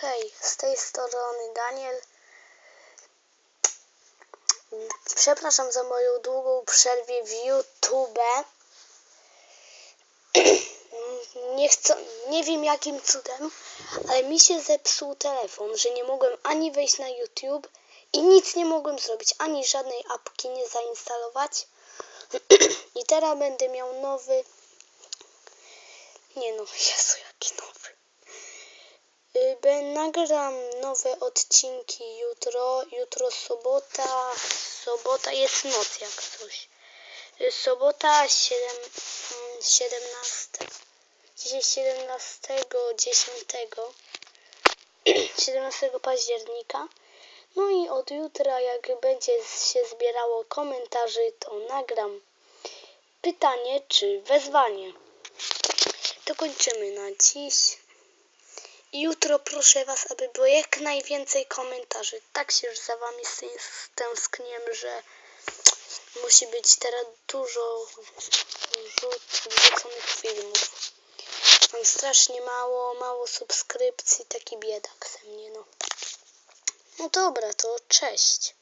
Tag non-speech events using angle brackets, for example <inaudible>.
Hej, z tej strony Daniel. Przepraszam za moją długą przerwę w YouTube. <clears throat> Nie, chcę, nie wiem jakim cudem, ale mi się zepsuł telefon, że nie mogłem ani wejść na YouTube i nic nie mogłem zrobić, ani żadnej apki nie zainstalować. <clears throat> I teraz będę miał nowy. Nie no, Jezu, jaki nowy. Nagram nowe odcinki jutro. Jutro sobota. Sobota jest noc jak coś. Sobota 7, mm, 17. Dzisiaj 17, 10. 17 października. No i od jutra, jak będzie się zbierało komentarzy, to nagram pytanie czy wezwanie. To kończymy na dziś. Jutro proszę Was, aby było jak najwięcej komentarzy. Tak się już za Wami stęskniłem, że musi być teraz dużo wrzuc- wrzuconych filmów. Mam strasznie mało, mało subskrypcji, taki biedak ze mnie, no. No dobra, to cześć.